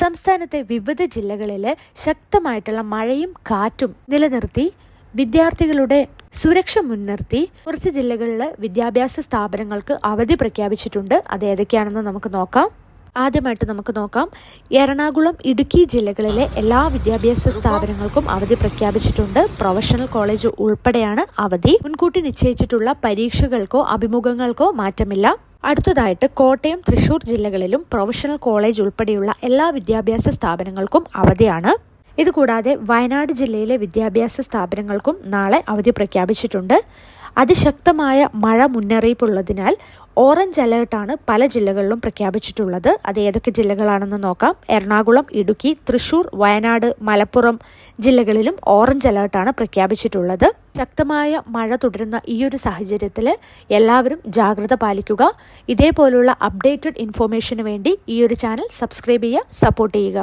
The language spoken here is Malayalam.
സംസ്ഥാനത്തെ വിവിധ ജില്ലകളിൽ ശക്തമായിട്ടുള്ള മഴയും കാറ്റും നിലനിർത്തി വിദ്യാർത്ഥികളുടെ സുരക്ഷ മുൻനിർത്തി കുറച്ച് ജില്ലകളിൽ വിദ്യാഭ്യാസ സ്ഥാപനങ്ങൾക്ക് അവധി പ്രഖ്യാപിച്ചിട്ടുണ്ട്. അത് ഏതൊക്കെയാണെന്ന് നമുക്ക് നോക്കാം. ആദ്യമായിട്ട് നമുക്ക് നോക്കാം. എറണാകുളം ഇടുക്കി ജില്ലകളിലെ എല്ലാ വിദ്യാഭ്യാസ സ്ഥാപനങ്ങൾക്കും അവധി പ്രഖ്യാപിച്ചിട്ടുണ്ട്. പ്രൊഫഷണൽ കോളേജ് ഉൾപ്പെടെയാണ് അവധി. മുൻകൂട്ടി നിശ്ചയിച്ചിട്ടുള്ള പരീക്ഷകൾക്കോ അഭിമുഖങ്ങൾക്കോ മാറ്റമില്ല. അടുത്തതായിട്ട് കോട്ടയം തൃശൂർ ജില്ലകളിലും പ്രൊഫഷണൽ കോളേജ് ഉൾപ്പെടെയുള്ള എല്ലാ വിദ്യാഭ്യാസ സ്ഥാപനങ്ങൾക്കും അവധിയാണ്. ഇതുകൂടാതെ വയനാട് ജില്ലയിലെ വിദ്യാഭ്യാസ സ്ഥാപനങ്ങൾക്കും നാളെ അവധി പ്രഖ്യാപിച്ചിട്ടുണ്ട്. അതിശക്തമായ മഴ മുന്നറിയിപ്പുള്ളതിനാൽ ഓറഞ്ച് അലേർട്ടാണ് പല ജില്ലകളിലും പ്രഖ്യാപിച്ചിട്ടുള്ളത്. അത് ഏതൊക്കെ ജില്ലകളാണെന്ന് നോക്കാം. എറണാകുളം ഇടുക്കി തൃശൂർ വയനാട് മലപ്പുറം ജില്ലകളിലും ഓറഞ്ച് അലേർട്ടാണ് പ്രഖ്യാപിച്ചിട്ടുള്ളത്. ശക്തമായ മഴ തുടരുന്ന ഈ ഒരു സാഹചര്യത്തിൽ എല്ലാവരും ജാഗ്രത പാലിക്കുക. ഇതേപോലുള്ള അപ്ഡേറ്റഡ് ഇൻഫോർമേഷന് വേണ്ടി ഈ ഒരു ചാനൽ സബ്സ്ക്രൈബ് ചെയ്യുക സപ്പോർട്ട് ചെയ്യുക.